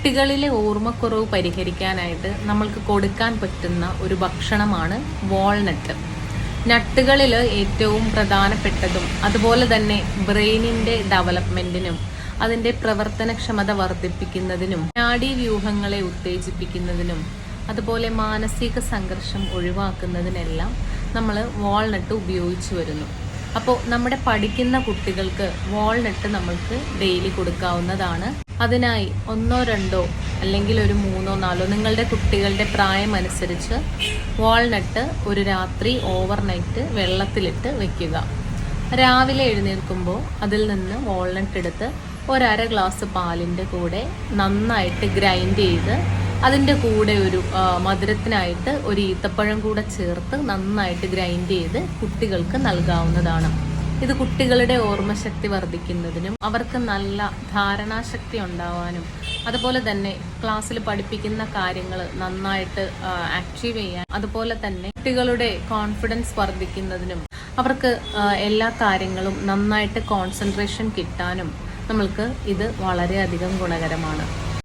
കുട്ടികളിലെ ഓർമ്മക്കുറവ് പരിഹരിക്കാനായിട്ട് നമ്മൾക്ക് കൊടുക്കാൻ പറ്റുന്ന ഒരു ഭക്ഷണമാണ് വാൾനട്ട് നട്ടുകളിൽ ഏറ്റവും പ്രധാനപ്പെട്ടതും അതുപോലെ തന്നെ ബ്രെയിനിന്റെ ഡെവലപ്മെന്റിനും അതിന്റെ പ്രവർത്തനക്ഷമത വർദ്ധിപ്പിക്കുന്നതിനും നാഡീവ്യൂഹങ്ങളെ ഉത്തേജിപ്പിക്കുന്നതിനും അതുപോലെ മാനസിക സംഘർഷം ഒഴിവാക്കുന്നതിനെല്ലാം നമ്മൾ വാൾനട്ട് ഉപയോഗിച്ചു വരുന്നു. അപ്പോൾ നമ്മുടെ പഠിക്കുന്ന കുട്ടികൾക്ക് വാൾനട്ട് നമ്മൾക്ക് ഡെയിലി കൊടുക്കാവുന്നതാണ്. അതിനായി ഒന്നോ രണ്ടോ അല്ലെങ്കിൽ ഒരു മൂന്നോ നാലോ നിങ്ങളുടെ കുട്ടികളുടെ പ്രായം അനുസരിച്ച് വാൾനട്ട് ഒരു രാത്രി ഓവർനൈറ്റ് വെള്ളത്തിലിട്ട് വെക്കുക. രാവിലെ എഴുന്നേൽക്കുമ്പോൾ അതിൽ നിന്ന് വാൾനട്ട് എടുത്ത് ഒരര ഗ്ലാസ് പാലിന്റെ കൂടെ നന്നായിട്ട് ഗ്രൈൻഡ് ചെയ്ത് അതിന്റെ കൂടെ ഒരു മധുരത്തിനായിട്ട് ഒരു ഈത്തപ്പഴം കൂടെ ചേർത്ത് നന്നായിട്ട് ഗ്രൈൻഡ് ചെയ്ത് കുട്ടികൾക്ക് നൽകാവുന്നതാണ്. ഇത് കുട്ടികളുടെ ഓർമ്മശക്തി വർദ്ധിക്കുന്നതിനും അവർക്ക് നല്ല ധാരണാശക്തി ഉണ്ടാവാനും അതുപോലെ തന്നെ ക്ലാസ്സിൽ പഠിപ്പിക്കുന്ന കാര്യങ്ങൾ നന്നായിട്ട് ആക്റ്റീവ് ചെയ്യാൻ അതുപോലെ തന്നെ കുട്ടികളുടെ കോൺഫിഡൻസ് വർദ്ധിക്കുന്നതിനും അവർക്ക് എല്ലാ കാര്യങ്ങളും നന്നായിട്ട് കോൺസെൻട്രേഷൻ കിട്ടാനും നമ്മൾക്ക് ഇത് വളരെയധികം ഗുണകരമാണ്.